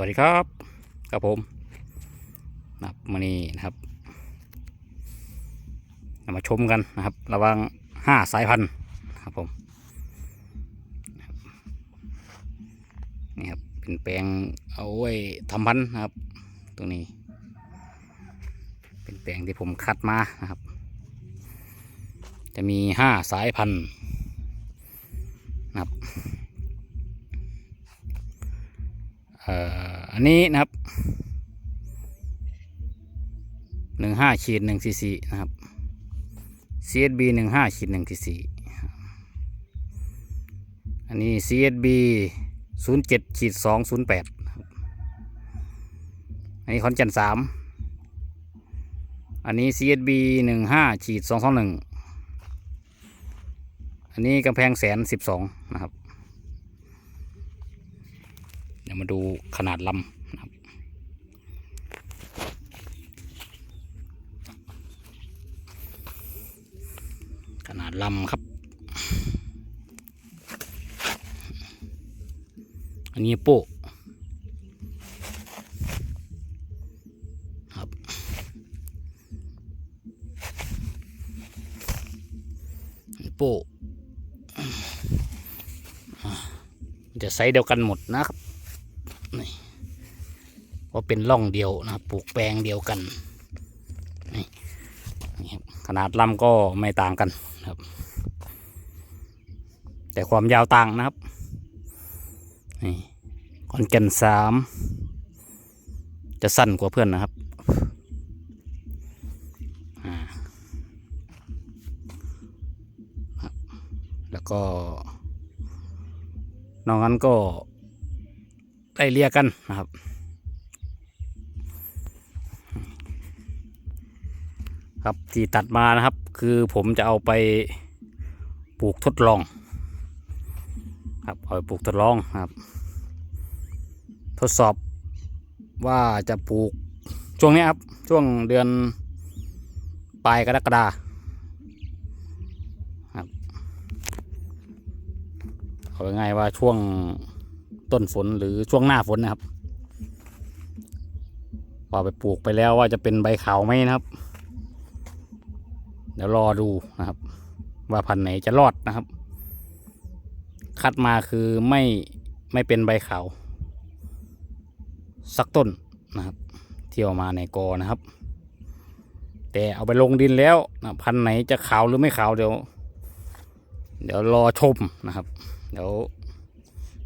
วัสดีครับกับผมนับมานี่นะครับมาชมกันนะครับ ระวังห้าสายพันธุ์ครับผมนี่ครับเป็นแปลงเอาไว้ทำพันธุ์นะครับ ตรงนี้ เป็นแปลงที่ผมคัดมานะครับ จะมีห้าสายพันธุ์ อันนี้นะครับหนึ่งห้าขีดหนึ่งซีซีนะครับ CSB หนึ่งห้าขีดหนึ่งซีซีอันนี้ CSB ศูนย์เจ็ดขีดสองศูนย์แปดอันนี้คอนเจนสามอันนี้ CSB หนึ่งห้าขีดสองสองหนึ่งอันนี้กำแพงแสนสิบสองนะครับ ดี๋ยวมาดูขนาดลำนะครับขนาดลำครับ อันนี้โป้ครับโป้จะไซส์เดียวกันหมดนะครับ นี่เพราเป็นร่องเดียวนะครับปลูกแปลงเดียวกันนี่นี่ครับขนาดลำก็ไม่ต่างกันนะครับ แต่ความยาวต่างนะครับนี่คอนแกนสามจะสั้นกว่าเพื่อนนะครับอ่าครับแล้วก็นอกนั้นก็ ไล่เลี่ยกันนะครับครับที่ตัดมานะครับ คือผมจะเอาไปปลูกทดลอง ครับเอาไปปลูกทดลองครับ ทดสอบว่าจะปลูกช่วงนี้ครับ ช่วงเดือนปลายกรกฎาครับเอาง่ายว่าช่วง ต้นฝนหรือช่วงหน้าฝนนะครับพอไปปลูกไปแล้วว่าจะเป็นใบขาวไหมนะครับ เดี๋ยวรอดูนะครับ ว่าพันธุ์ไหนจะรอดนะครับ คัดมาคือไม่ไม่เป็นใบขาว สักต้นนะครับที่เอามาในกอนะครับ แต่เอาไปลงดินแล้วนะพันธุ์ไหนจะขาวหรือไม่ขาวเดี๋ยว เดี๋ยวรอชมนะครับ เดี๋ยว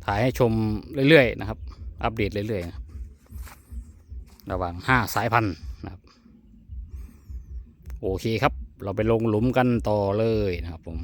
ถ่ายให้ชมเรื่อยๆนะครับ อัปเดตเรื่อยๆนะครับระหว่างห้าสายพันธุ์นะครับ โอเคครับ เราไปลงหลุมกันต่อเลยนะครับผม